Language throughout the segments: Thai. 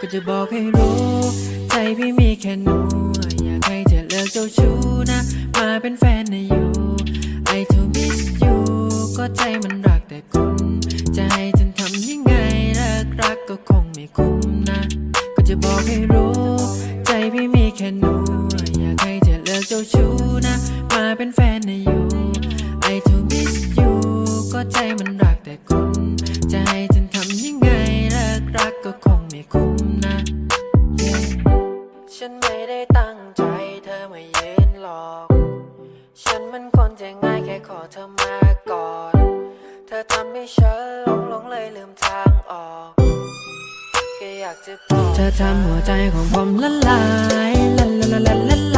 ก็จะบอกให้รู้ ใจพี่มีแค่หนู อยากให้เธอเลิกเจ้าชู้นะ มาเป็นแฟนนะอยู่ I to miss you ก็ใจมันรักแต่คุณ จะให้ฉันทำยังไงเลิกรักก็คงไม่คุ้มนะ ก็จะบอกให้รู้ ใจพี่มีแค่หนู อยากให้เธอเลิกเจ้าชู้นะ มาเป็นแฟนนะอยู่ I to miss you ก็ใจมันรักแต่คุณ ได้ตั้งใจเธอมายืนหลอก ฉันมันคนใจง่ายแค่ขอเธอมาก่อน เธอทำให้ฉันหลงหลงเลยลืมทางออกแค่อยากจะบอกเธอทำหัวใจของผมละลายละละละละละ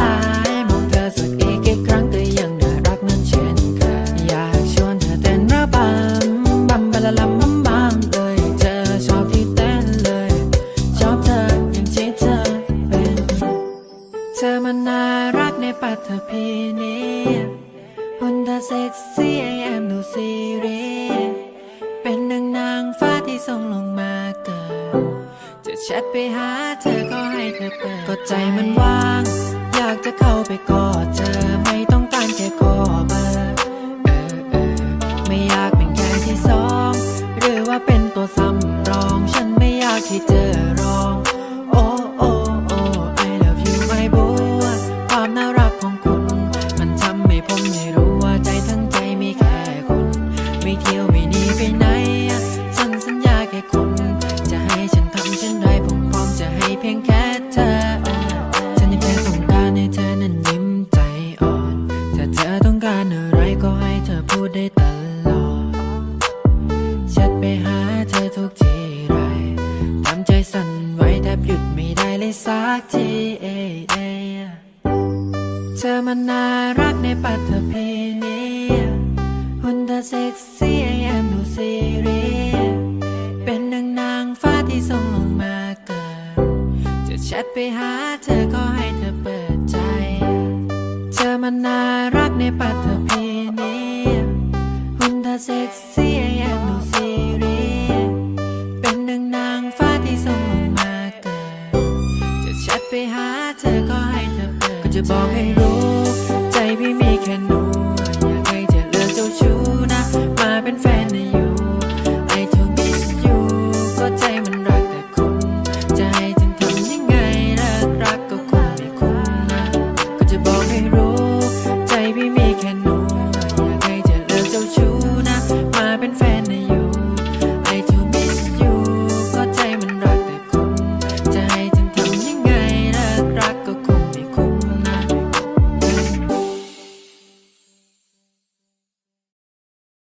รักในปัตภีนี้หุ่นเธอเซ็กซี่ไอแอมดูซีรีส์เป็นนางนางฟ้าที่ส่งลงมาเกิด จะแชทไปหาเธอก็ให้เธอเปิดก็ใจมันว่าง อยากจะเข้าไปกอดเธอไม่ต้องการแค่ขอเบอร์เออเออไม่อยากเป็นแค่ที่สอง หรือว่าเป็นตัวสำรอง ฉันไม่อยากที่เธอ ไม่ได้เลยสักทีเอเอเธอมันน่ารักในปัตภีนี้หุ่นเธอเซ็กซี่ไอแอมดูซีรีเป็นนางนางฟ้าที่ส่งลงมาเกิด จะแชทไปหาเธอก็ให้เธอเปิดใจ เธอมันน่ารักในปัตภีนี้หุ่นเธอเซ็กซี่ หาเธอก็ให้เธอเปิดก็จะบอกให้รู้ ใจพี่มีแค่